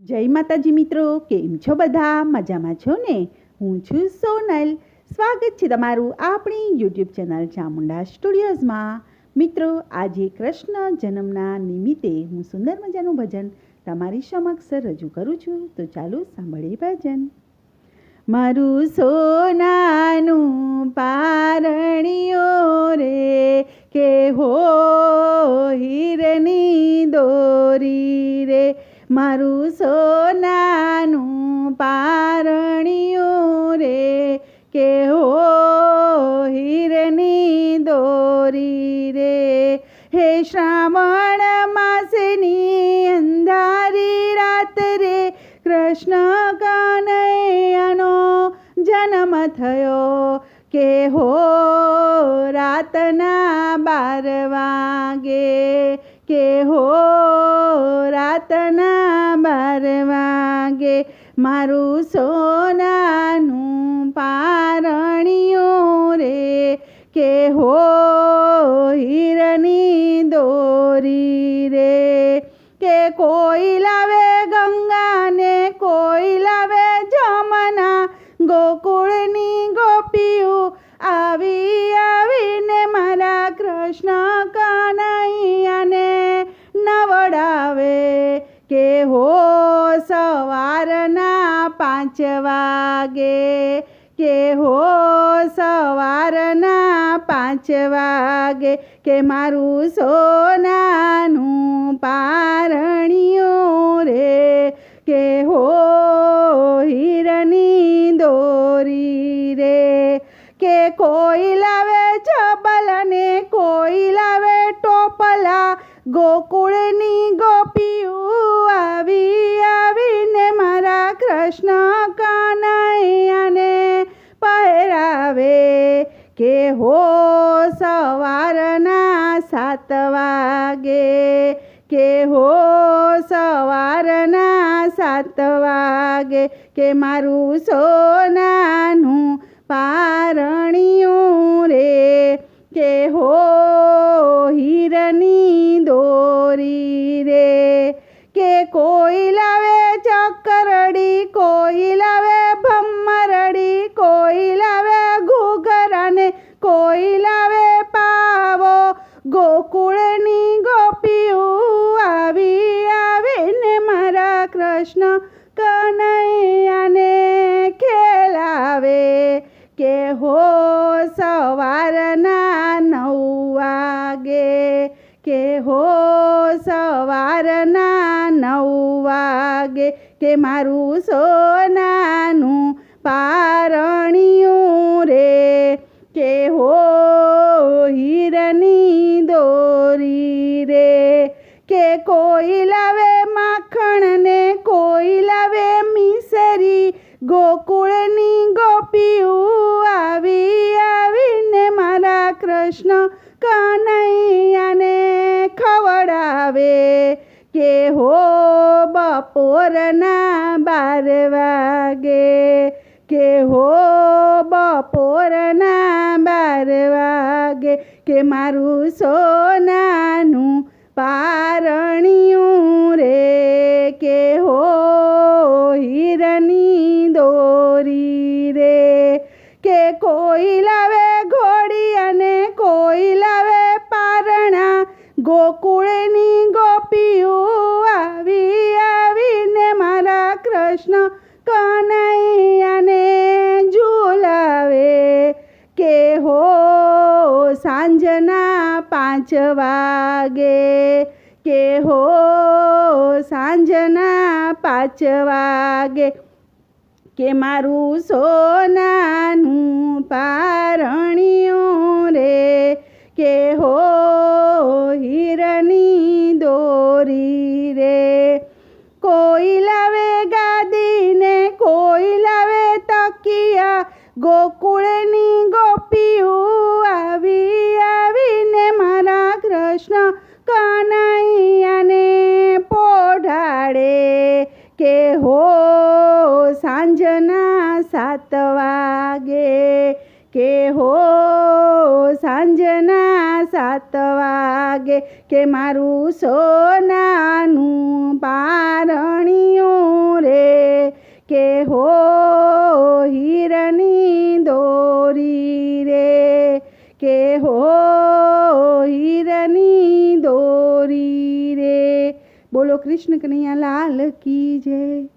જય માતાજી મિત્રો, કેમ છો બધા? મજામાં છો ને? હું છું સોનલ. સ્વાગત છે તમારું આપણી યુટ્યુબ ચેનલ ચામુંડા સ્ટુડિયોઝમાં. મિત્રો, આજે કૃષ્ણ જન્મના નિમિત્તે હું સુંદર મજાનું ભજન તમારી સમક્ષ રજૂ કરું છું. તો ચાલો સાંભળીએ ભજન. મારું સોનાનું પારણીઓ રે કે હો હીરની દોરી. મારું સોનાનું પારણિયું રે કે હો હીરની દોરી રે. હે શ્રાવણ માસની અંધારી રાત રે, કૃષ્ણ કનૈયાનો જન્મ થયો. કે હો રાતના બાર વાગે કે હો વાગે મારું સોનાનું પારણિયું રે કે હો પાંચ વાગે કે હો સવારના પાંચ વાગે કે મારું સોનાનું પારણિયું રે કે હો હીરની દોરી રે કે કોઈ લાવે ચપલ ને કોઈ લાવે ટોપલા ગોકુળની ગોપીઓ આવી આવીને મારા કૃષ્ણ કનૈયાને પહેરાવે કે હો સવારના સાત વાગે, કે હો સવારના સાત વાગે, કે મારું સોનાનું પારણિયું રે, કે હો હીરની દોરી રે, કે કોઈ ગોકુળની ગોપીઓ આવી આવીને મારા કૃષ્ણ કનૈયાને ખેલાવે. કે હો સવારના નવ વાગે કે હો સવારના નવ વાગે કે મારું સોનાનું પારણિયું રે. કે હો ગોકુળની ગોપીઓ આવી આવીને મારા કૃષ્ણ કનૈયાને ખવડાવે કે હો બપોરના બાર વાગે, કે હો બપોરના બાર વાગે, કે મારું સોનાનું પારણિયું રે કે હો હીરની દોરી રે? કે કોઈ લાવે ઘોડી અને કોઈ લાવે પારણા? ગોકુળની ગોપીઓ આવી આવીને મારા કૃષ્ણ કનૈયાને પાંચ વાગે કે હો સાંજના પાંચ વાગે કે મારું સોનાનું પારણિયું રે કે હો હીરની દોરી રે. કોઈ લાવે ગાદીને, કોઈ લાવે તકિયા, ગોકુળની ગોપીઓ આવી સાત વાગે કે હો સાંજના સાત વાગે કે મારું સોનાનું પારણિયું રે કે હો હીરની દોરી રે કે હો હીરની દોરી રે બોલો કૃષ્ણ કનૈયા લાલ કી જય.